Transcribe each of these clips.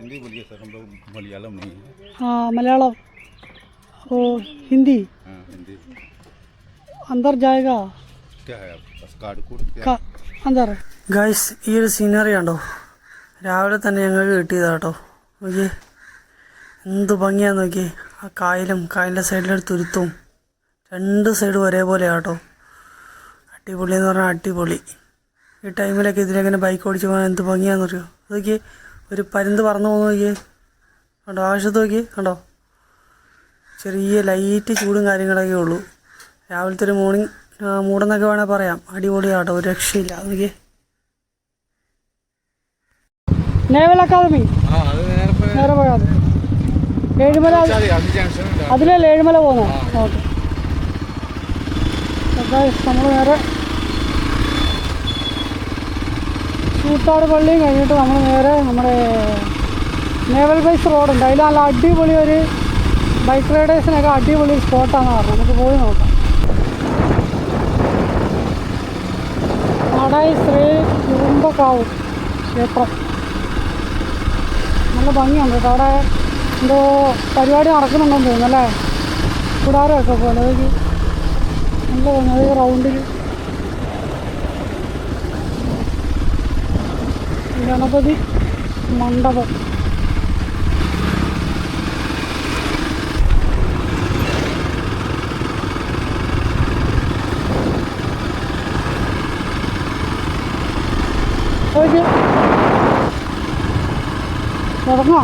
हिंदी बोलिए सर हम लोग मलयालम नहीं है हाँ मलयालम ओ हिंदी हाँ हिंदी अंदर जाएगा क्या है आपके पास कार्ड कोड क्या ക- अंदर ഗൈസ് ഈ ഒരു സീനറി കണ്ടോ രാവിലെ തന്നെ ഞങ്ങൾക്ക് കിട്ടിയതാ കേട്ടോ നോക്കിയേ എന്ത് ഭംഗിയാന്ന് നോക്കിയേ ആ കായലും കായലിൻ്റെ സൈഡിലൊരു തുരുത്തും രണ്ട് സൈഡും ഒരേപോലെ കേട്ടോ അടിപൊളി എന്ന് പറഞ്ഞാൽ അടിപൊളി ഈ ടൈമിലൊക്കെ ഇതിലെങ്ങനെ ബൈക്ക് ഓടിച്ച് പോകാൻ എന്ത് ഭംഗിയാന്ന് അറിയോ നോക്കിയേ ഒരു പരുന്ത് പറന്നു പോകുന്ന നോക്കിയേ. കണ്ടോ? ആവശ്യത്ത് നോക്കിയേ കണ്ടോ? ചെറിയ ലൈറ്റ് ചൂടും കാര്യങ്ങളൊക്കെ ഉള്ളൂ. രാവിലത്തെ ഒരു മോർണിംഗ് മൂടെന്നൊക്കെ വേണേൽ പറയാം. അടിപൊളിയാട്ടോ. ഒരു രക്ഷയില്ല. നോക്കിയേ. നേവൽ അക്കാദമി ഏഴുമല അതിലല്ലേ ഏഴുമല പോകുന്നു? ഓക്കെ. നമ്മൾ നേരെ കൂത്താട് പള്ളിയും കഴിഞ്ഞിട്ട് നമ്മൾ നേരെ നമ്മുടെ നേവൽ ബേസ് റോഡുണ്ട് അതിൽ നല്ല അടിപൊളി ഒരു ബൈക്ക് റൈഡേഴ്സിനൊക്കെ അടിപൊളി സ്പോട്ടാണെന്ന് പറഞ്ഞു നമുക്ക് പോയി നോക്കാം. നാടായി ശ്രീ കുറുമ്പക്കാവ് ക്ഷേത്രം. നല്ല ഭംഗിയുണ്ട് അവിടെ എന്തോ പരിപാടി നടക്കുന്നുണ്ടെന്ന് തോന്നുന്നു അല്ലേ? കൂടാരമൊക്കെ പോലെ. നല്ല ഭംഗി. റൗണ്ടിൽ ഗണപതി മണ്ഡപം. തുടങ്ങോ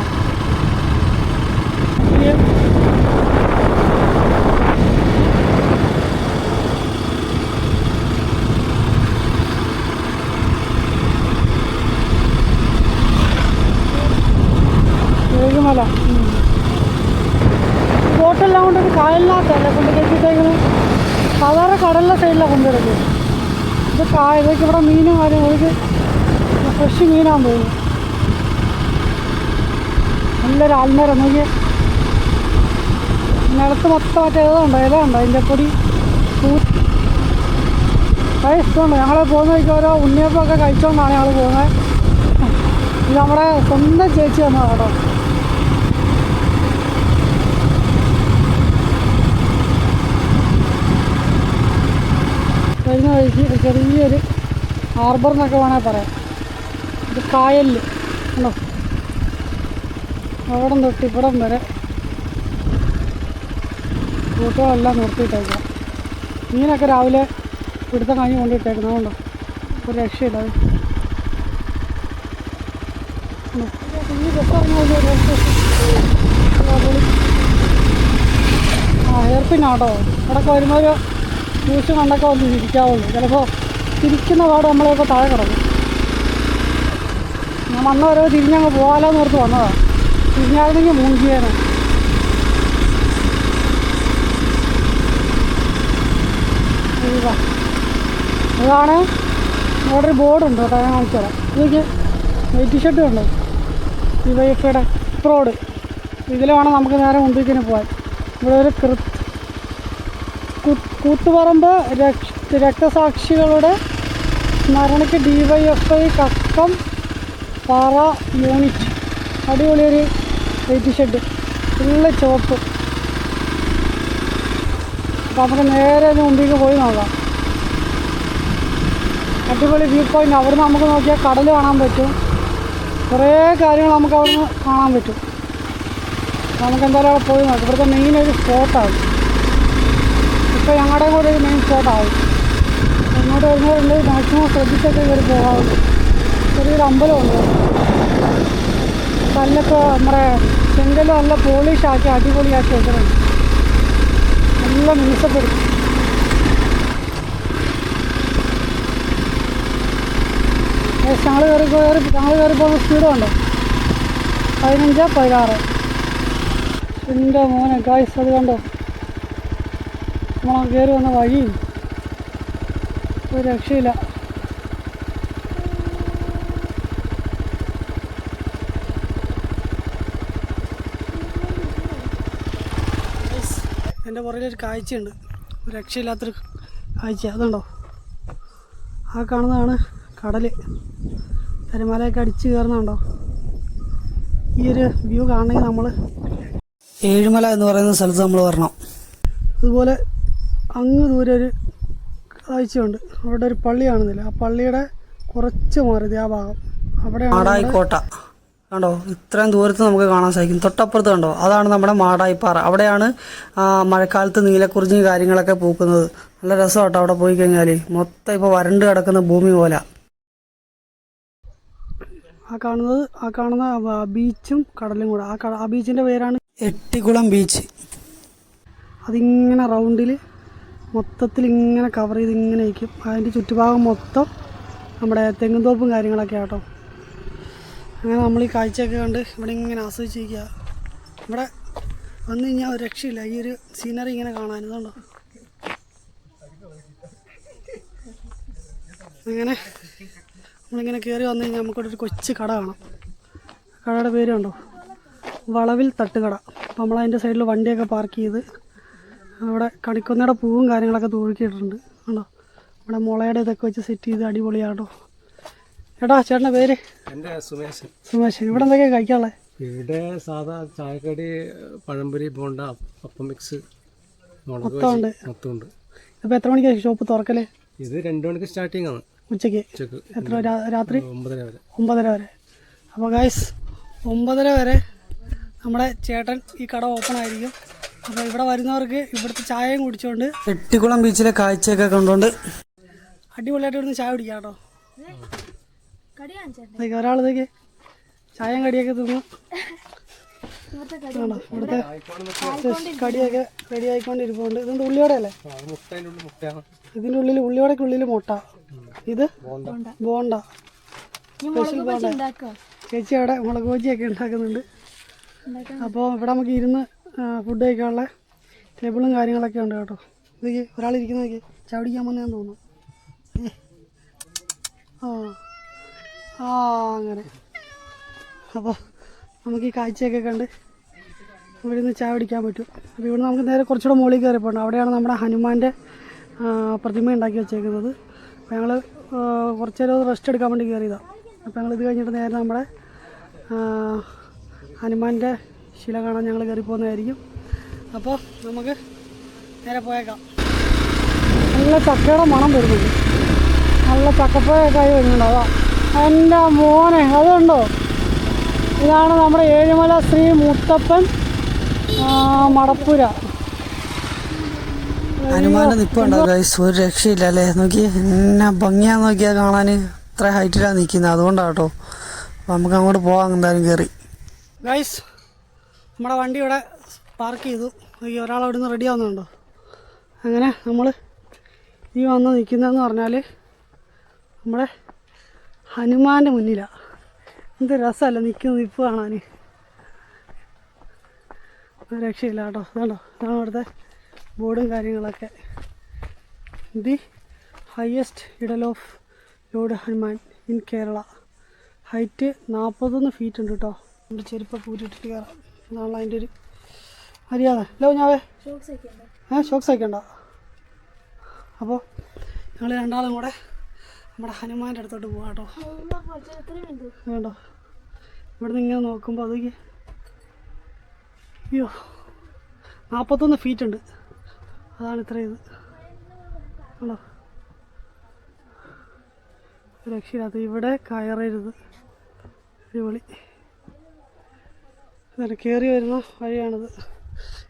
സൈഡിലാണ് കൊണ്ടുവരുന്നത് ഇത് കായ ഇതൊക്കെ ഇവിടെ മീനും കാര്യം ഒഴിച്ച് ഫ്രഷ് മീനാന്ന് തോന്നുന്നു. നല്ലൊരു ആൽമരം നോക്കി നിലത്ത് മൊത്തം മറ്റേ ഏതുണ്ടോ ഉണ്ടോ അതിന്റെ പൊടി. അത് ഇഷ്ടമുണ്ട്. ഞങ്ങൾ പോകുന്ന വഴിക്ക് ഓരോ ഉണ്ണിയപ്പമൊക്കെ കഴിച്ചുകൊണ്ടാണ് ഞങ്ങൾ പോകുന്നത്. ഇത് നമ്മുടെ സ്വന്തം ചേച്ചി വന്നതാണ് കേട്ടോ. വരുന്ന വഴിക്ക് ചെറിയൊരു ഹാർബർ എന്നൊക്കെ വേണേൽ പറയാം ഇത് കായലിൽ ഉണ്ടോ അവിടം തൊട്ട് ഇവിടം വരെ ബോട്ടുകളെല്ലാം നിർത്തിയിട്ടേക്കാം മീനൊക്കെ രാവിലെ പിടുത്തം കഴിഞ്ഞ് കൊണ്ടിട്ടേക്കുന്നത് അതുകൊണ്ടോ ഒരു രക്ഷയില്ല അത്? ഈ ബസ് ഇറങ്ങി ഒരു റെയിൽവേ സ്റ്റേഷൻ. ആ ഹെയർപിന്നാട്ടോ ഇവിടെയൊക്കെ വരുമ്പോൾ ജ്യൂസ് കണ്ടൊക്കെ വന്ന് ഇരിക്കാവുള്ളൂ. ചിലപ്പോൾ തിരിക്കുന്ന പാട് നമ്മളിപ്പോൾ താഴെ കിടക്കും. ഞാൻ വന്ന ഓരോ തിരിഞ്ഞങ്ങ് പോകാലോ എന്ന് ഓർത്ത് വന്നതാണ് തിരിഞ്ഞായിരുന്നെങ്കിൽ മൂഞ്ചിയാണ് ഇതാ. ഇതാണ് ഇവിടെ ഒരു ബോർഡുണ്ട് കേട്ടോ ഞാൻ കാണിച്ചു തരാം. ഇതൊക്കെ വെയിറ്റ് ഷർട്ടും ഉണ്ട്. ഈ വൈഫയുടെ റോഡ് ഇതിലാണ് നമുക്ക് നേരെ മുമ്പിലേക്ക് പോകാൻ. ഇവിടെ ഒരു കൃ കു- കൂത്തുപറമ്പ് രക്തസാക്ഷികളുടെ സ്മരണയ്ക്ക് D Y F I Kakkampara unit. അടിപൊളിയൊരു wait shed. Full ചുവപ്പ്. അപ്പോൾ നമുക്ക് നേരെ മുമ്പിലേക്ക് പോയി നോക്കാം. അടിപൊളി വ്യൂ പോയിന്റ് അവിടുന്ന് നമുക്ക് നോക്കിയാൽ കടൽ കാണാൻ പറ്റും. കുറേ കാര്യങ്ങൾ നമുക്ക് അവിടുന്ന് കാണാൻ പറ്റും. നമുക്ക് എന്തായാലും അവിടെ പോയി നോക്കാം. ഇവിടുത്തെ മെയിൻ ഒരു സ്പോട്ടാണ് ഇപ്പോൾ ഞങ്ങളുടെ കൂടെ ഒരു മെയിൻ സ്പോട്ടാവും ഇങ്ങോട്ട് വരുന്നവരുണ്ട് മാക്സിമം ശ്രദ്ധിച്ചൊക്കെ കയറി പോകാവുള്ളൂ ചെറിയൊരു അമ്പലമുണ്ട്. കല്ലൊക്കെ നമ്മുടെ ചെങ്കലും നല്ല പോളിഷാക്കി അടിപൊളിയാക്കി വെച്ചിട്ടുണ്ട് നല്ല മിനുസപ്പെടും ഞങ്ങൾ കയറി കയറി ഞങ്ങൾ കയറി പോകുന്ന സ്പീഡുണ്ട് പതിനഞ്ച് പതിനാറ്. എന്റെ മോനെ ഗായ്സ് അത് കണ്ടോ? നമ്മളാ കയറി വന്ന വഴിയും ഒരു രക്ഷയില്ല. എന്റെ പുറകിലൊരു കാഴ്ചയുണ്ട്. രക്ഷയില്ലാത്തൊരു കാഴ്ച. അതുണ്ടോ? ആ കാണുന്നതാണ് കടൽ. തിരമാലയൊക്കെ അടിച്ച് കയറുന്നുണ്ടോ? ഈ ഒരു വ്യൂ കാണണമെങ്കിൽ നമ്മൾ ഏഴുമല എന്ന് പറയുന്ന സ്ഥലത്ത് നമ്മൾ വരണം. അതുപോലെ അങ്ങ് ദൂരെ ഒരു കാഴ്ചയുണ്ട്. അവിടെ ഒരു പള്ളി കാണുന്നില്ല. ആ പള്ളിയുടെ കുറച്ച് മാറിയത് ആ ഭാഗം. അവിടെ മാടായിക്കോട്ട. കണ്ടോ? ഇത്രയും ദൂരത്ത് നമുക്ക് കാണാൻ സാധിക്കും. തൊട്ടപ്പുറത്ത് കണ്ടോ? അതാണ് നമ്മുടെ മാടായിപ്പാറ. അവിടെയാണ് മഴക്കാലത്ത് നീലക്കുറിഞ്ഞി കാര്യങ്ങളൊക്കെ പൂക്കുന്നത്. നല്ല രസമാട്ടോ അവിടെ പോയി കഴിഞ്ഞാൽ മൊത്തം ഇപ്പോൾ വരണ്ട് കിടക്കുന്ന ഭൂമി പോലെ. ആ കാണുന്നത് ആ കാണുന്ന ബീച്ചും കടലും കൂടെ. ആ ബീച്ചിന്റെ ആ ബീച്ചിന്റെ പേരാണ് എട്ടിക്കുളം ബീച്ച്. അതിങ്ങനെ റൗണ്ടിൽ മൊത്തത്തിൽ ഇങ്ങനെ കവർ ചെയ്ത് ഇങ്ങനെ ഇരിക്കും. അതിന്റെ ചുറ്റുഭാഗം മൊത്തം നമ്മുടെ തെങ്ങുംതോപ്പും കാര്യങ്ങളൊക്കെ ആട്ടോ. അങ്ങനെ നമ്മൾ ഈ കാഴ്ചയൊക്കെ കണ്ട് ഇവിടെ ഇങ്ങനെ ആസ്വദിച്ചിരിക്കുക. ഇവിടെ വന്നു കഴിഞ്ഞാൽ ഒരു രക്ഷയില്ല. ഈ ഒരു സീനറി ഇങ്ങനെ കാണാൻ ഇതുണ്ടോ അങ്ങനെ നമ്മളിങ്ങനെ കയറി വന്നു കഴിഞ്ഞാൽ നമുക്കിവിടെ ഒരു കൊച്ചു കട കാണാം. കടയുടെ പേര് കണ്ടോ? വളവിൽ തട്ടുകട. അപ്പോൾ നമ്മളതിന്റെ സൈഡിൽ വണ്ടിയൊക്കെ പാർക്ക് ചെയ്ത് അവിടെ കണിക്കൊന്നയുടെ പൂവും കാര്യങ്ങളൊക്കെ തൂക്കിയിട്ടുണ്ട്. ആണോ നമ്മുടെ മുളയുടെ ഇതൊക്കെ വെച്ച് സെറ്റ് ചെയ്ത് അടിപൊളിയാട്ടോ. എടാ ചേട്ടന്റെ പേര്? എന്റെ സുമേഷ് സുമേഷ് ഇവിടെ എന്തൊക്കെയാണ് കഴിക്കാനുള്ളത് ഇവിടെ സാധാ ചായക്കടി പഴംപൊരി ബോണ്ട അപ്പം മിക്സ് മൊത്തമുണ്ട് മൊത്തമുണ്ട് ഇപ്പോൾ എത്ര മണിക്കാണ് ഷോപ്പ് തുറക്കൽ? ഇത് രണ്ടു മണിക്ക് സ്റ്റാർട്ടിങ് ആണ്. ഉച്ചയ്ക്ക്? ഉച്ചയ്ക്ക്. എത്ര രാത്രി? ഒമ്പതര വരെ. ഒമ്പതര വരെ. അപ്പോൾ ഗൈസ് ഒമ്പതര വരെ നമ്മുടെ ചേട്ടൻ ഈ കട ഓപ്പൺ ആയിരിക്കും. അപ്പോൾ ഇവിടെ വരുന്നവർക്ക് ഇവിടുത്തെ ചായയും കുടിച്ചുകൊണ്ട് എട്ടിക്കുളം ബീച്ചിലെ കാഴ്ചയൊക്കെ കണ്ടുകൊണ്ട് അടിപൊളിയായിട്ട് ഇവിടുന്ന് ചായ കുടിക്കാം കേട്ടോ. ഇതൊക്കെ ഒരാളിതൊക്കെ ചായയും കടിയൊക്കെ തിന്നു. ഇവിടുത്തെ കടിയൊക്കെ റെഡി ആയിക്കൊണ്ടിരിപ്പുണ്ട്. ഇതെന്ത് ഉള്ളിയോടെ അല്ലേ മുട്ടേന്റെ ഉള്ളിൽ ഉള്ളിയോടൊക്കെ ഇതിന്റെ ഉള്ളിൽ മുട്ട. ഇത് ബോണ്ട. സ്പെഷ്യൽ ബോണ്ട. ചേച്ചി അവിടെ മുളക് ബോജിയൊക്കെ ഉണ്ടാക്കുന്നുണ്ട്. അപ്പോൾ ഇവിടെ നമുക്ക് ഇരുന്ന് ഫുഡ് കഴിക്കാനുള്ള ടേബിളും കാര്യങ്ങളൊക്കെ ഉണ്ട് കേട്ടോ. ഇതൊക്കെ ഒരാളിരിക്കുന്ന നോക്കി ചവിടിക്കാൻ വന്നതെന്ന് തോന്നുന്നു. ആ ആ അങ്ങനെ. അപ്പോൾ നമുക്ക് ഈ കാഴ്ചയൊക്കെ കണ്ട് ഇവിടെ നിന്ന് ചായ പിടിക്കാൻ പറ്റും. അപ്പോൾ ഇവിടെ നമുക്ക് നേരെ കുറച്ചുകൂടെ മുകളിൽ കയറി പോകണം അവിടെയാണ് നമ്മുടെ ഹനുമാന്റെ പ്രതിമ ഉണ്ടാക്കി വെച്ചേക്കുന്നത്. അപ്പോൾ ഞങ്ങൾ കുറച്ച് നേരം റെസ്റ്റ് എടുക്കാൻ വേണ്ടി കയറിയതാണ് അപ്പോൾ ഞങ്ങൾ ഇത് കഴിഞ്ഞിട്ട് നേരെ നമ്മുടെ ഹനുമാന്റെ ശില കാണാൻ ഞങ്ങൾ കയറി പോകുന്നതായിരിക്കും. അപ്പോൾ നമുക്ക് നേരെ പോയേക്കാം. നല്ല ചക്കയുടെ മണം വരുന്നുണ്ട്. നല്ല ചക്കപ്പഴമൊക്കെ ആയി വരുന്നുണ്ട്. അതാ എന്റെ മോനെ അതുണ്ടോ ഇതാണ് നമ്മുടെ ഏഴുമല ശ്രീ മുത്തപ്പൻ മടപ്പുര. ഗൈസ് ഒരു രക്ഷയില്ല അല്ലേ? നോക്കി എന്നാ ഭംഗിയാ നോക്കിയാ കാണാൻ ഇത്ര ഹൈറ്റിലാണ് നിൽക്കുന്നത്. അതുകൊണ്ടാണ് കേട്ടോ. നമുക്ക് അങ്ങോട്ട് പോകാം എന്തായാലും കയറി ഗൈസ് നമ്മുടെ വണ്ടി ഇവിടെ പാർക്ക് ചെയ്തു. ഈ ഒരാൾ അവിടെ നിന്ന് റെഡി ആവുന്നുണ്ടോ? അങ്ങനെ നമ്മൾ ഈ വന്ന് നിൽക്കുന്നതെന്ന് പറഞ്ഞാൽ നമ്മുടെ ഹനുമാന്റെ മുന്നിലാണ് എന്ത് രസമല്ല നിൽക്കുന്ന നിൽപ്പ് കാണാൻ രക്ഷയില്ല കേട്ടോ. കേട്ടോ ഇതാണ് അവിടുത്തെ ബോർഡും കാര്യങ്ങളൊക്കെ. The highest idol of lord Hanuman in Kerala. Height നാൽപ്പത്തൊന്ന് ഫീറ്റ് ഉണ്ട് കേട്ടോ. നമ്മുടെ ചെരുപ്പൊക്കെ ഊരിട്ടിട്ട് കയറാം അതാണല്ലോ അതിന്റെ ഒരു മര്യാദ. ഹലോ ഞാവേ ഏ ഷോക്സ് വയ്ക്കണ്ട അപ്പോൾ ഞങ്ങൾ രണ്ടാളും കൂടെ നമ്മുടെ ഹനുമാന്റെ അടുത്തോട്ട് പോകാം കേട്ടോ. വേണ്ടോ? ഇവിടെ നിന്ന് ഇങ്ങനെ നോക്കുമ്പോൾ അതൊക്കെ അയ്യോ നാൽപ്പത്തൊന്ന് ഫീറ്റ് ഉണ്ട്. അതാണ് ഇത്ര ഇത്. ആണോ രക്ഷയില്ലാത്ത ഇവിടെ കയറരുത്. അടിപൊളി ഇതാണ് കയറി വരുന്ന വഴിയാണിത്.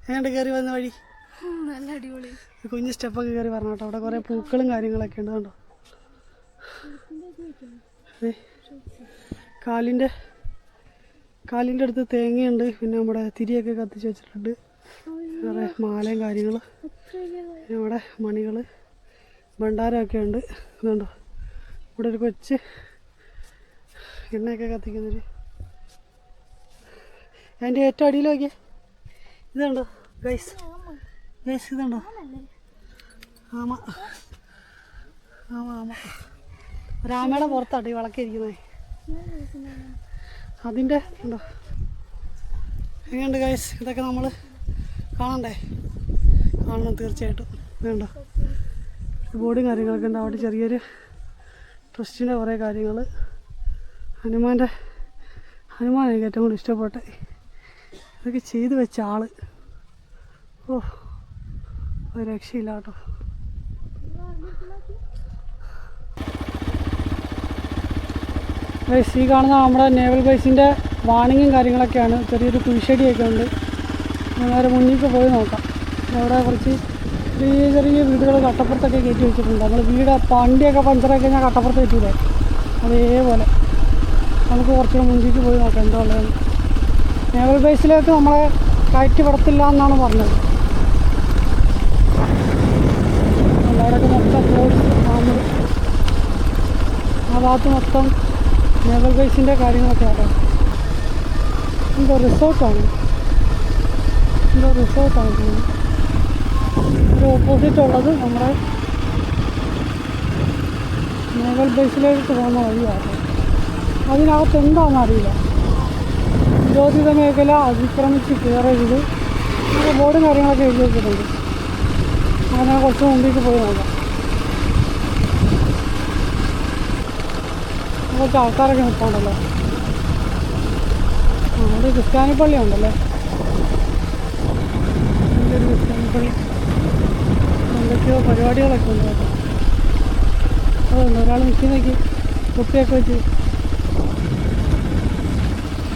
എങ്ങോട്ട് കയറി വന്ന വഴി? നല്ല അടിപൊളി. കുഞ്ഞു സ്റ്റെപ്പൊക്കെ കയറി പറഞ്ഞു കേട്ടോ. അവിടെ കുറേ പൂക്കളും കാര്യങ്ങളൊക്കെ ഉണ്ട് കണ്ടോ? കാലിന്റെ കാലിന്റെ അടുത്ത് തേങ്ങയുണ്ട്. പിന്നെ നമ്മുടെ തിരിയൊക്കെ കത്തിച്ച് വെച്ചിട്ടുണ്ട്. വേറെ മാലയും കാര്യങ്ങൾ പിന്നെ ഇവിടെ മണികൾ ഭണ്ഡാരമൊക്കെ ഉണ്ട്. ഇതുണ്ടോ? ഇവിടെ ഒരു കൊച്ച് എണ്ണയൊക്കെ കത്തിക്കുന്നൊരു അതിന്റെ ഏറ്റവും അടിയിൽ നോക്കിയേ. ഇതുണ്ടോ ഗൈസ് ഗൈസ് ഇതുണ്ടോ ആമ. ആമ ആമ. രാമയുടെ പുറത്താട്ടോ ഈ വിളക്കിരിക്കുന്നത് അതിന്റെ ഉണ്ടോ എങ്ങനെയുണ്ട് ഗൈസ് ഇതൊക്കെ നമ്മൾ കാണണ്ടേ? കാണണം തീർച്ചയായിട്ടും. വേണ്ടോ ബോർഡും കാര്യങ്ങളൊക്കെ ഉണ്ട്. അവിടെ ചെറിയൊരു ട്രസ്റ്റിന്റെ കുറേ കാര്യങ്ങൾ ഹനുമാന്റെ ഹനുമാൻ എനിക്ക് ഏറ്റവും കൂടുതൽ ഇഷ്ടപ്പെട്ടെ ഇതൊക്കെ ചെയ്തു വെച്ച ആൾ. ഓ ഒരു രക്ഷയില്ല കേട്ടോ. ഈ കാണുന്ന നമ്മുടെ നേവൽ ബൈസിന്റെ വാണിങ്ങും കാര്യങ്ങളൊക്കെയാണ്. ചെറിയൊരു കുഴിഷടിയൊക്കെ ഉണ്ട്. നേരെ മുന്നിലേക്ക് പോയി നോക്കാം. അവിടെ കുറച്ച് ചെറിയ ചെറിയ വീടുകൾ കട്ടപ്പുറത്തൊക്കെ കയറ്റി വെച്ചിട്ടുണ്ട്. നമ്മൾ വീട് പണ്ടിയൊക്കെ പഞ്ചറൊക്കെ കഴിഞ്ഞാൽ കട്ടപ്പുറത്ത് കയറ്റിയില്ലേ അതേപോലെ. നമുക്ക് കുറച്ചുകൂടെ മുന്നിലേക്ക് പോയി നോക്കാം എന്താ ഉള്ളത് നേവൽ ബേസിലേക്ക് നമ്മളെ കയറ്റി വിടത്തില്ല എന്നാണ് പറഞ്ഞത്. അവിടെയൊക്കെ മൊത്തം ഫ്ലോട്ട്സ് ഫാമ് ആ ഭാഗത്ത് മൊത്തം നേവൽ ബേസിന്റെ കാര്യങ്ങളൊക്കെ ആണ്. എന്തോ റിസോർട്ടാണ് എന്തോ റിസോർട്ടാണ് ഒരു ഓപ്പോസിറ്റ് ഉള്ളത് നമ്മുടെ നേവൽ ബേസിലേക്ക് പോകുന്ന വഴിയാണ്. അതിനകത്ത് എന്താണെന്ന് അറിയില്ല. നിരോധിത മേഖല അതിക്രമിച്ച് കയറരുത് അങ്ങനെ ബോർഡും കാര്യങ്ങളൊക്കെ എഴുതി വെച്ചിട്ടുണ്ട്. അങ്ങനെ കുറച്ച് മുമ്പിലേക്ക് പോയി നോക്കാം. കുറച്ച് ആൾക്കാരൊക്കെ നിൽപ്പുണ്ടല്ലോ. നമ്മുടെ ക്രിസ്ത്യാനി പള്ളി ഉണ്ടല്ലേ? ക്രിസ്ത്യാനി പള്ളി. എന്തൊക്കെയോ പരിപാടികളൊക്കെ ഉണ്ട്. കേട്ടോ അതുണ്ട് ഒരാൾ നിൽക്കുന്നേക്ക് കുട്ടിയൊക്കെ വെച്ച്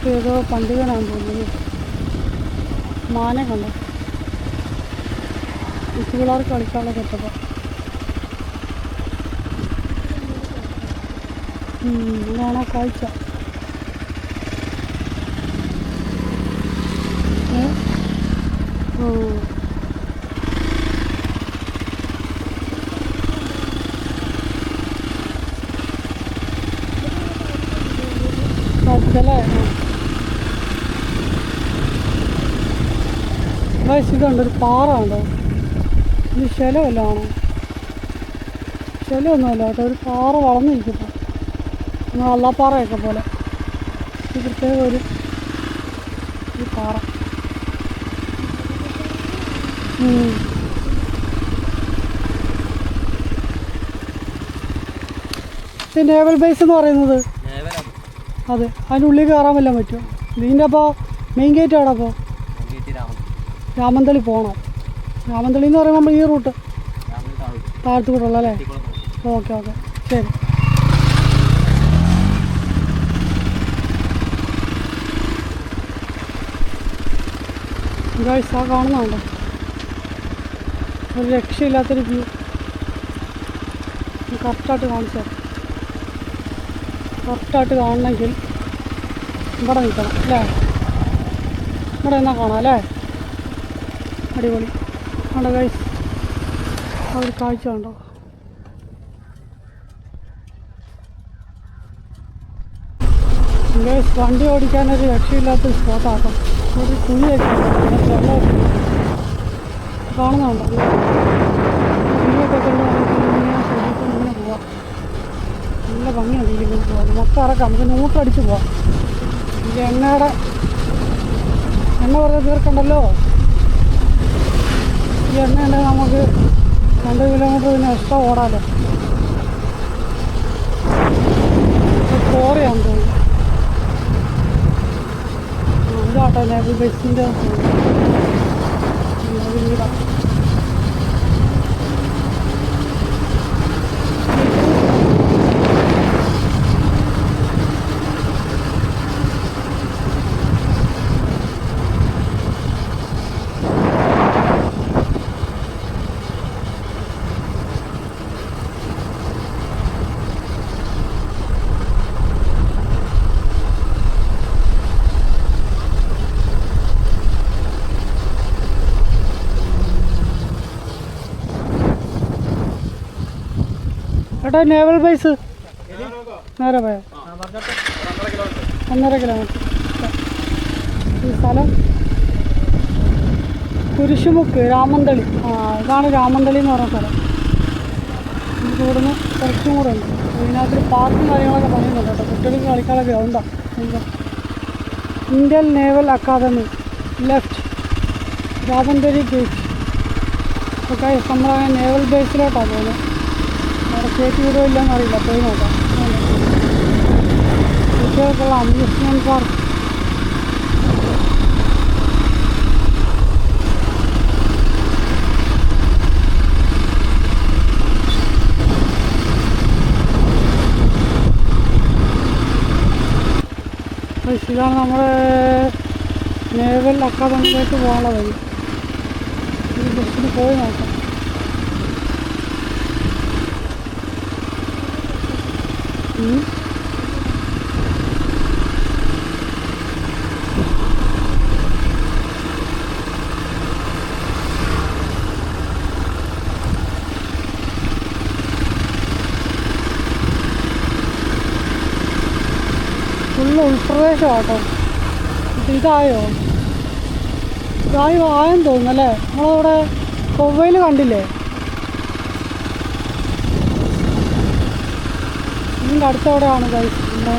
ഇത് ഏതോ കാണാൻ പോകുന്നത് മാന കണ്ടോ കൊച്ചു പിള്ളേർക്ക് കളിക്കാനുള്ള ഇതാണ് ആ കാഴ്ച ഏ? ആ. കുഴപ്പമില്ലേ ഗൈസ് ഇതുണ്ട് ഒരു പാറ ഉണ്ടോ ഇത് ശലമല്ല ആണോ ശലമൊന്നുമല്ല കേട്ടോ ഒരു പാറ വളർന്നിരിക്കുന്നു. നമ്മൾ വള്ളപ്പാറയൊക്കെ പോലെ. ഇത് പ്രത്യേക ഒരു ഈ പാറ. ഇത് നേവൽ ബേസ് എന്ന് പറയുന്നത്. അതെ അതിനുള്ളിൽ കയറാൻ വല്ലതും പറ്റുമോ? ഇതിന്റെ അപ്പോൾ മെയിൻ ഗേറ്റ് അവിടെ അപ്പോൾ രാമന്തളി പോകണം രാമന്തളി എന്ന് പറയുമ്പോൾ നമ്മൾ ഈ റൂട്ട്. താഴത്തു കൂടെ ഉള്ളല്ലേ ഓക്കെ ഓക്കെ. ശരി. ഗൈസ് ആ കാണുന്നുണ്ടോ ഒരു രക്ഷയില്ലാത്തൊരു വ്യൂ കറക്റ്റായിട്ട് കാണിച്ചു തരാം. കറക്റ്റായിട്ട് കാണണമെങ്കിൽ ഇവിടെ നിൽക്കണം അല്ലേ? ഇവിടെ നിന്നാൽ കാണാം അല്ലേ? അടിപൊളി. ഗൈസ് ആ ഒരു കാഴ്ച ഉണ്ടോ ഗൈസ് വണ്ടി ഓടിക്കാനൊരു രക്ഷയില്ലാത്ത സ്പോട്ടാക്കാം ഒരു കുഴിയൊക്കെ ഉണ്ട്. കാണുന്നുണ്ടോ? കുഴിയൊക്കെ കൊണ്ട് പോവാം. നല്ല ഇതിങ്ങനെ പോകാൻ മൊത്തം ഇറക്കാം നമുക്ക് നൂട്ടടിച്ച് പോവാം. എണ്ണയുടെ എണ്ണ വെറുതെ തീർക്കണ്ടല്ലോ ഈ എണ്ണ നമുക്ക് രണ്ട് കിലോമീറ്റർ പിന്നെ എക്സ്ട്രാ ഓടാലോ. കോറിയാണ് തോന്നുന്നു. ഇതാട്ടോ ലേബിൾ ബസ്സിന്റെ വീടാ ഏട്ടാ നേവൽ ബേസ് നേരെ പോയോ. ഒന്നര കിലോമീറ്റർ ഈ സ്ഥലം കുരിശുമുക്ക് രാമന്തളി ആ ഇതാണ് രാമന്തളി എന്ന് പറഞ്ഞ സ്ഥലം. നമുക്ക് ഇവിടുന്ന് കുറച്ചും കൂടെ ഉണ്ട്. ഇതിനകത്ത് പാർക്കും കാര്യങ്ങളൊക്കെ പറയുന്നുണ്ട് കേട്ടോ. കുട്ടികൾക്ക് കളിക്കാനുള്ള ഗ്രൗണ്ടാണ് Indian naval academy left Ramanthali beach ഒക്കെ നമ്മളങ്ങനെ നേവൽ ബേസിലോട്ടാണ് പോകുന്നത്. അപ്ഡേറ്റ് ചെയ്തോ ഇല്ലെന്ന് അറിയില്ല. പോയി നോക്കാം. കുട്ടികൾക്കുള്ള അമ്യൂസ്മെന്റ് പാർക്ക് ഇതാണ് നമ്മുടെ നേവൽ അക്കാദമിയിലേക്ക് പോകാനുള്ള വഴി. ഈ ബസ്സിന് പോയി നോക്കാം. ഫുള്ള് ഉൾപ്രദേശമാട്ടോ ഇത് ഇതായോ? ഇതായി ആയെന്ന് തോന്നുന്നല്ലേ നമ്മളവിടെ കൊവ്വയിൽ കണ്ടില്ലേ? ഇതിന്റെ അടുത്തോടെയാണ് ഗൈസ് നമ്മുടെ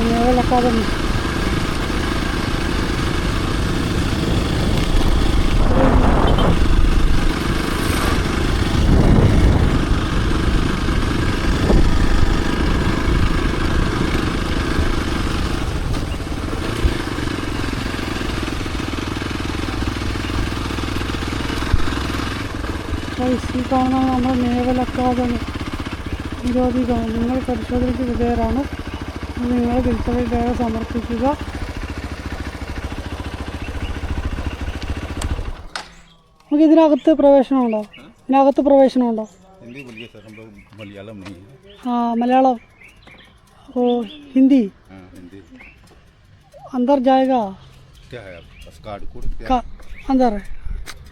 ഈ നേവൽ അക്കാദമി നിരോധിക്കുന്നു നിങ്ങൾ പരിശോധനയ്ക്ക് വിധേയരാണ്. നിങ്ങൾ തിരിച്ചറിയൽ രേഖ സമർപ്പിക്കുക. നമുക്ക് ഇതിനകത്ത് പ്രവേശനമുണ്ടോ? ഇതിനകത്ത് പ്രവേശനമുണ്ടോ? ആ മലയാളം. ഓ ഹിന്ദി. അന്തർ ജായക അന്തർ.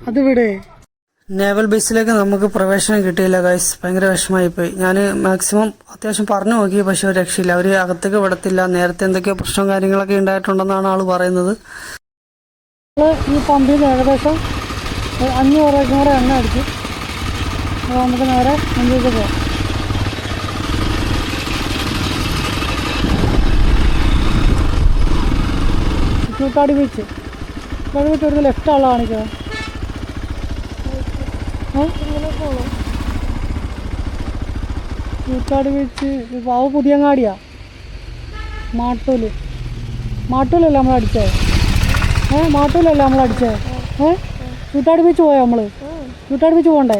അത് വിടേ. നേവൽ ബേസിലേക്ക് നമുക്ക് പ്രവേശനം കിട്ടിയില്ല ഗൈസ് ഭയങ്കര വിഷമമായി പോയി ഞാൻ മാക്സിമം അത്യാവശ്യം പറഞ്ഞു നോക്കി പക്ഷെ ഒരു രക്ഷയില്ല. അവർ അകത്തേക്ക് വിടത്തില്ല. നേരത്തെ എന്തൊക്കെയോ പ്രശ്നവും കാര്യങ്ങളൊക്കെ ഉണ്ടായിട്ടുണ്ടെന്നാണ് ആൾ പറയുന്നത്. ഈ പമ്പിൽ നിന്ന് ഏകദേശം അഞ്ഞൂറ് അഞ്ഞൂറ് എണ്ണ അടിച്ചു അപ്പോൾ നമുക്ക് നേരെ മുമ്പിലേക്ക് പോകാം. ചൂട്ടാടി ബീച്ച്. ചൂട്ടാടി ബീച്ച് ഒരു ലെഫ്റ്റ് ചൂട്ടാടി ബീച്ച് വാവ് പുതിയങ്ങാടിയാ. മാട്ടൂൽ. മാട്ടൂലല്ല നമ്മൾ അടിച്ചത് ഏ മാട്ടൂലല്ല നമ്മൾ അടിച്ചത് ഏ? ചൂട്ടാടി ബീച്ച് പോയോ നമ്മൾ ചൂട്ടാടി ബീച്ച് പോകണ്ടേ?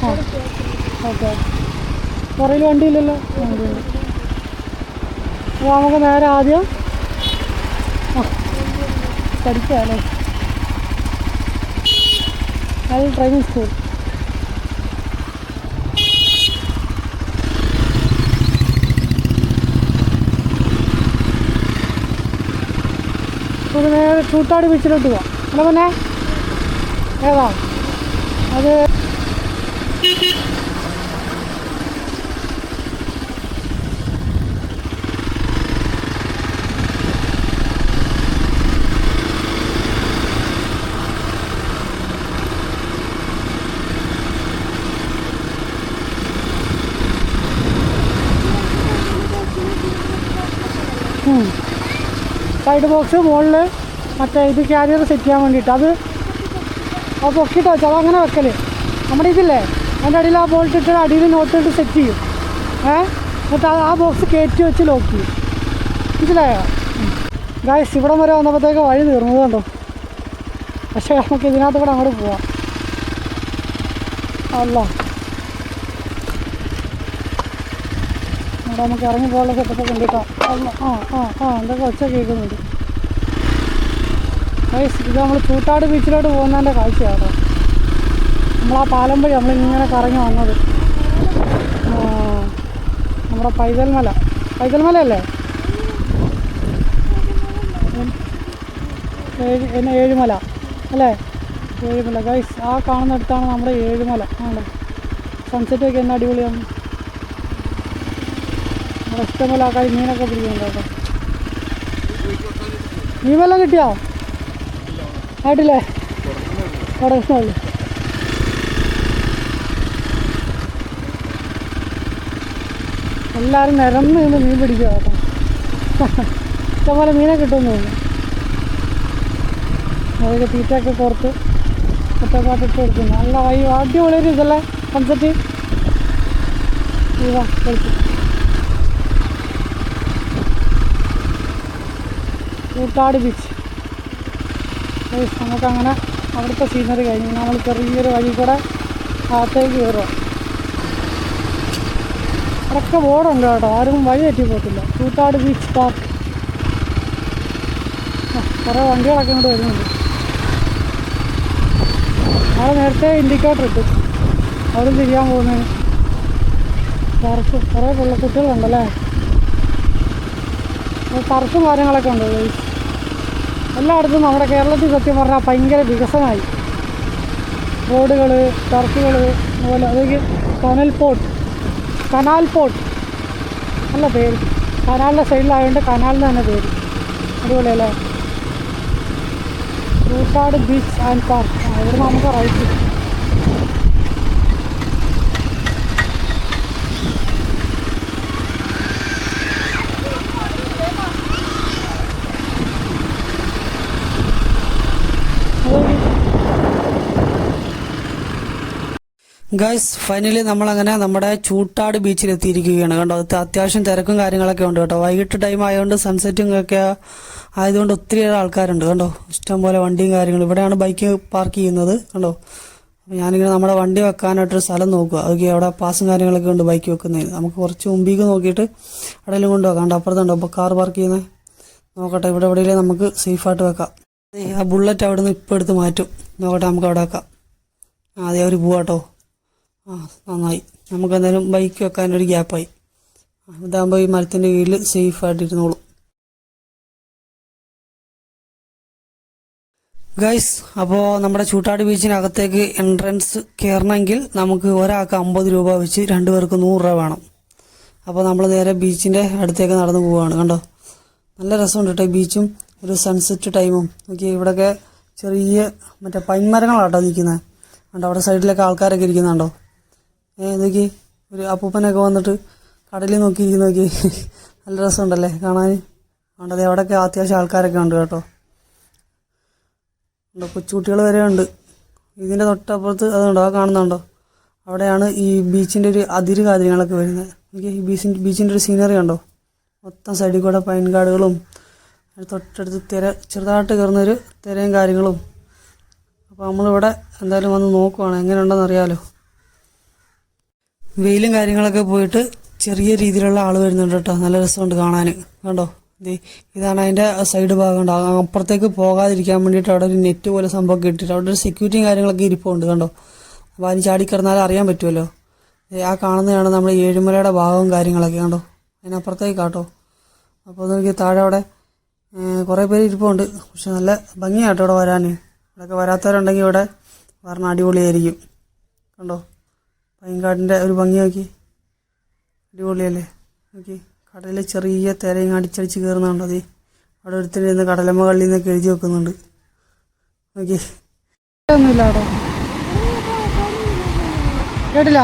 ആ. ഓക്കെ. പുറയിൽ വണ്ടിയില്ലല്ലോ? ഇല്ലല്ലോ അപ്പൊ അപ്പോൾ നമുക്ക് നേരെ ആദ്യം ആ പഠിക്കാം അല്ലേ അത് ഡ്രൈവിംഗ് സ്കൂൾ ഒരു നേരെ ചൂട്ടാടി ബീച്ചിലോട്ട് പോവാം. അല്ല പിന്നെ ഏതാ? അത് സൈഡ് ബോക്സ് മുകളിൽ മറ്റേ ഇത് ക്യാരിയർ സെറ്റ് ചെയ്യാൻ വേണ്ടിയിട്ട്. അത് അത് പൊക്കിയിട്ട് വെച്ചാൽ അങ്ങനെ വെക്കൽ നമ്മുടെ ഇതില്ലേ? അതിന്റെ അടിയിൽ ആ ബോൾട്ട് ഇട്ട് അടിയിൽ നോട്ട് ഇട്ട് സെറ്റ് ചെയ്യും. ഏ? എന്നിട്ട് ആ- ബോക്സ് കയറ്റി വെച്ച് ലോക്ക് ചെയ്യും. മനസ്സിലായോ? ഗായ്സ് ഇവിടം വരെ വന്നപ്പോഴത്തേക്ക് വഴി തീർന്നത് കണ്ടോ? പക്ഷേ നമുക്ക് ഇതിനകത്ത് കൂടെ അങ്ങോട്ട് പോവാം. അല്ല അവിടെ നമുക്ക് ഇറങ്ങി പോകാനുള്ള സെറ്റപ്പൊക്കെ ഉണ്ട് കേട്ടോ. ആ എന്തൊക്കെ ഒച്ച കേൾക്കുന്നുണ്ട്. ഇത് നമ്മൾ ചൂട്ടാട് ബീച്ചിലോട്ട് പോകുന്നതിന്റെ കാഴ്ചയാണ് നമ്മൾ ആ പാലം വഴി നമ്മളിങ്ങനെ കറങ്ങി വന്നത്. നമ്മുടെ പൈതൽ മല. പൈതൽ മലയല്ലേ? ഏഴ് എന്നെ ഏഴുമല അല്ലേ? ഏഴുമല. ഗൈസ് ആ കാണുന്നിടത്താണ് നമ്മുടെ ഏഴുമല. ആണ് സൺസെറ്റ് ഒക്കെ എന്നാ അടിപൊളിയാണ് ആൾക്കാർ മീനൊക്കെ പിടിക്കുന്നുണ്ട് മീൻ വല്ലതും കിട്ടിയോ? ആയിട്ടില്ലേ? തുടങ്ങുന്നുള്ളൂ എല്ലാവരും നിരന്ന് നിന്ന് മീൻ പിടിക്കുക കേട്ടോ. ഇഷ്ടംപോലെ മീനെ കിട്ടുമെന്ന് തോന്നുന്നു. അതൊക്കെ തീറ്റയൊക്കെ പുറത്ത് ഒറ്റപ്പാട്ട് ഇട്ട് കൊടുക്കുന്നു നല്ല വൈ അടിപൊളി ഒരു ഇതല്ലേ കൺസെപ്റ്റ് ഇതാ കൂട്ടാട് ബീച്ച് നമുക്കങ്ങനെ അവിടുത്തെ സീനറി കഴിഞ്ഞു. നമ്മൾ ചെറിയൊരു വഴി കൂടെ അകത്തേക്ക് കയറുക അവിടെയൊക്കെ ബോർഡുണ്ട് കേട്ടോ. ആരും വഴി തെറ്റി പോകത്തില്ല. കൂട്ടാട് ബീച്ച് പാർക്ക് കുറേ വണ്ടികളൊക്കെ ഇങ്ങോട്ട് വരുന്നുണ്ട്. അവിടെ നേരത്തെ ഇൻഡിക്കേറ്റർ ഇട്ടു. അവിടെ തിരിയാൻ പോകുന്നതിന് ടർഫ് കുറേ പിള്ള കുട്ടികളുണ്ടല്ലേ? ടർഫും കാര്യങ്ങളൊക്കെ ഉണ്ട്. എല്ലായിടത്തും നമ്മുടെ കേരളത്തിൽ സത്യം പറഞ്ഞാൽ ഭയങ്കര വികസനമായി. റോഡുകൾ ടർഫുകൾ അതുപോലെ അതൊക്കെ കനൽ പോട്ട് കനാൽ പോട്ട് നല്ല പേര്. കനാലിന്റെ സൈഡിലായതുകൊണ്ട് കനാലിന് തന്നെ പേര്. അതുപോലെ അല്ലേ ചൂട്ടാട് ബീച്ച് ആൻഡ് പാർക്ക്. ഇവിടെ നമുക്ക് റൈറ്റ് ഗൈസ് ഫൈനലി നമ്മൾ അങ്ങനെ നമ്മുടെ ചൂട്ടാട് ബീച്ചിൽ എത്തിയിരിക്കുകയാണ് കണ്ടോ അത് അത്യാവശ്യം തിരക്കും കാര്യങ്ങളൊക്കെ ഉണ്ട് കേട്ടോ. വൈകിട്ട് ടൈം ആയതുകൊണ്ട് സൺസെറ്റും ഒക്കെ ആയതുകൊണ്ട് ഒത്തിരിയേറെ ആൾക്കാരുണ്ട്. കണ്ടോ ഇഷ്ടംപോലെ വണ്ടിയും കാര്യങ്ങളും. ഇവിടെയാണ് ബൈക്ക് പാർക്ക് ചെയ്യുന്നത്. കണ്ടോ ഞാനിങ്ങനെ നമ്മുടെ വണ്ടി വെക്കാനായിട്ടൊരു സ്ഥലം നോക്കുക. അതൊക്കെ അവിടെ പാസും കാര്യങ്ങളൊക്കെ ഉണ്ട് ബൈക്ക് വെക്കുന്നതിന്. നമുക്ക് കുറച്ച് മുമ്പിലേക്ക് നോക്കിയിട്ട് എവിടെയെങ്കിലും കൊണ്ട് വെക്കാം കണ്ടോ അപ്പുറത്തുണ്ടോ അപ്പോൾ കാർ പാർക്ക് ചെയ്യുന്നത് നോക്കട്ടെ ഇവിടെ എവിടെയെങ്കിലും നമുക്ക് സേഫായിട്ട് വെക്കാം. ആ ബുള്ളറ്റ് അവിടെ നിന്ന് ഇപ്പോൾ എടുത്ത് മാറ്റും. നോക്കട്ടെ നമുക്ക് അവിടെ വെക്കാം. ആ അതെ അവർ പോവാട്ടോ ആ നന്നായി. നമുക്ക് എന്തായാലും ബൈക്ക് വെക്കാനൊരു ഗ്യാപ്പായി ഇതാകുമ്പോൾ ഈ മരത്തിന്റെ കീഴിൽ സേഫായിട്ട് ഇരുന്നോളൂ ഗൈസ് അപ്പോൾ നമ്മുടെ ചൂട്ടാട് ബീച്ചിനകത്തേക്ക് എൻട്രൻസ് കയറണമെങ്കിൽ നമുക്ക് ഒരാൾക്ക് അമ്പത് രൂപ വെച്ച് രണ്ട് പേർക്ക് നൂറ് രൂപ വേണം. അപ്പോൾ നമ്മൾ നേരെ ബീച്ചിന്റെ അടുത്തേക്ക് നടന്നു പോവുകയാണ് കണ്ടോ? നല്ല രസമുണ്ട് കേട്ടോ ബീച്ചും ഒരു സൺസെറ്റ് ടൈമും നോക്കി ഇവിടെയൊക്കെ ചെറിയ മറ്റേ പൈൻമരങ്ങളാട്ടോ നിൽക്കുന്നത് കണ്ടോ അവിടെ സൈഡിലൊക്കെ ആൾക്കാരൊക്കെ ഇരിക്കുന്നുണ്ടോ നോക്കി. ഒരു അപ്പൂപ്പനൊക്കെ വന്നിട്ട് കടലിൽ നോക്കിയിരിക്കുന്ന നോക്കി. നല്ല രസമുണ്ടല്ലേ കാണാൻ? കണ്ടത് അവിടെയൊക്കെ അത്യാവശ്യം ആൾക്കാരൊക്കെ ഉണ്ട് കേട്ടോ. ഉണ്ട് കൊച്ചുകുട്ടികൾ വരെ ഉണ്ട്. ഇതിന്റെ തൊട്ടപ്പുറത്ത് അതുണ്ടോ ആ കാണുന്നുണ്ടോ? അവിടെയാണ് ഈ ബീച്ചിന്റെ ഒരു അതിര് കാര്യങ്ങളൊക്കെ വരുന്നത്. എനിക്ക് ഈ ബീച്ചിന്റെ ബീച്ചിന്റെ ഒരു സീനറി ഉണ്ടോ മൊത്തം സൈഡിൽ കൂടെ പൈൻ കാടുകളും തൊട്ടടുത്ത് തിര ചെറുതായിട്ട് കയറുന്നൊരു തിരയും കാര്യങ്ങളും. അപ്പോൾ നമ്മളിവിടെ എന്തായാലും വന്ന് നോക്കുവാണ് എങ്ങനെയുണ്ടെന്ന് അറിയാലോ. വെയിലും കാര്യങ്ങളൊക്കെ പോയിട്ട് ചെറിയ രീതിയിലുള്ള ആൾ വരുന്നുണ്ട് കേട്ടോ. നല്ല രസമുണ്ട് കാണാൻ കണ്ടോ? ഇതാണ് അതിന്റെ സൈഡ് ഭാഗം ഉണ്ടാകും അപ്പുറത്തേക്ക് പോകാതിരിക്കാൻ വേണ്ടിയിട്ട് അവിടെ ഒരു നെറ്റ് പോലെ സംഭവം കിട്ടിയിട്ട് അവിടെ ഒരു സെക്യൂരിറ്റിയും കാര്യങ്ങളൊക്കെ ഇരിപ്പുണ്ട് കണ്ടോ? അപ്പോൾ അതിന് ചാടിക്കിടന്നാൽ അറിയാൻ പറ്റുമല്ലോ ആ കാണുന്നതാണ് നമ്മൾ ഏഴുമലയുടെ ഭാഗവും കാര്യങ്ങളൊക്കെ കണ്ടോ? അതിനപ്പുറത്തേക്ക് കാട്ടോ. അപ്പോൾ നോക്കി താഴെ അവിടെ കുറേ പേര് ഇരിപ്പുണ്ട്. പക്ഷെ നല്ല ഭംഗിയാട്ടോ ഇവിടെ വരാൻ ഇവിടെയൊക്കെ വരാത്തവരുണ്ടെങ്കിൽ ഇവിടെ വരണം അടിപൊളിയായിരിക്കും. കണ്ടോ? പൈൻകാടിന്റെ ഒരു ഭംഗി നോക്കി. അടിപൊളിയല്ലേ? നോക്കി. കടലിൽ ചെറിയ തിരയും അടിച്ചടിച്ച് കയറുന്നുണ്ട് അതേ. അവിടെ ഒരുത്തർ ഇരുന്ന് കടലമ്മ കള്ളിൽ നിന്നൊക്കെ എഴുതി വെക്കുന്നുണ്ട്. നോക്കി. ഒന്നുമില്ല അവിടെ കേട്ടില്ല?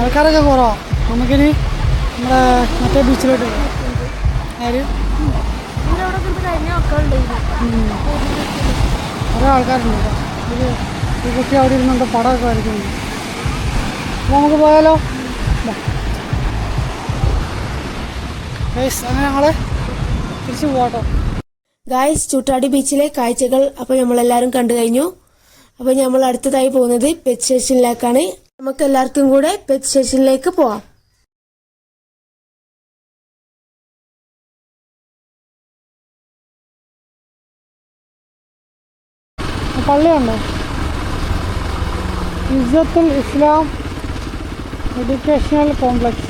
ആൾക്കാരൊക്കെ കുറവാ. നമുക്കിനി നമ്മുടെ മറ്റേ ബീച്ചിലോട്ട് ആര്? കുറേ ആൾക്കാരുണ്ട് ഈ കുട്ടി അവിടെ ഇരുന്നുണ്ട് പടമൊക്കെ വരയ്ക്കുന്നുണ്ട് അപ്പോൾ നമുക്ക് പോയാലോ? അങ്ങനെ ഞങ്ങൾ തിരിച്ചു പോകട്ടോ ഗായ്സ് ചൂട്ടാടി ബീച്ചിലെ കാഴ്ചകൾ അപ്പോൾ നമ്മളെല്ലാവരും കണ്ടു കഴിഞ്ഞു. അപ്പോൾ നമ്മൾ അടുത്തതായി പോകുന്നത് പെറ്റ് സ്റ്റേഷനിലേക്കാണ് നമുക്ക് എല്ലാവർക്കും കൂടെ പെറ്റ് സ്റ്റേഷനിലേക്ക് പോവാം. പള്ളിയുണ്ടോ? Izzathul Islam educational complex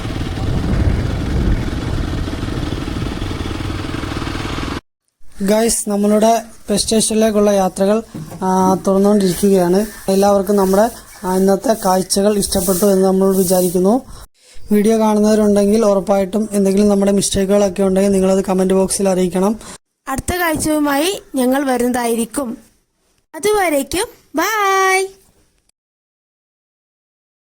guys നമ്മളുടെ ബസ് സ്റ്റേഷനിലേക്കുള്ള യാത്രകൾ തുറന്നുകൊണ്ടിരിക്കുകയാണ് എല്ലാവർക്കും നമ്മുടെ ഇന്നത്തെ കാഴ്ചകൾ ഇഷ്ടപ്പെട്ടു എന്ന് നമ്മൾ വിചാരിക്കുന്നു. വീഡിയോ കാണുന്നവരുണ്ടെങ്കിൽ ഉറപ്പായിട്ടും എന്തെങ്കിലും നമ്മുടെ മിസ്റ്റേക്കുകളൊക്കെ ഉണ്ടെങ്കിൽ നിങ്ങളത് കമന്റ് ബോക്സിൽ അറിയിക്കണം. അടുത്ത കാഴ്ചയുമായി ഞങ്ങൾ വരുന്നതായിരിക്കും. അതുവരേക്കും ബൈ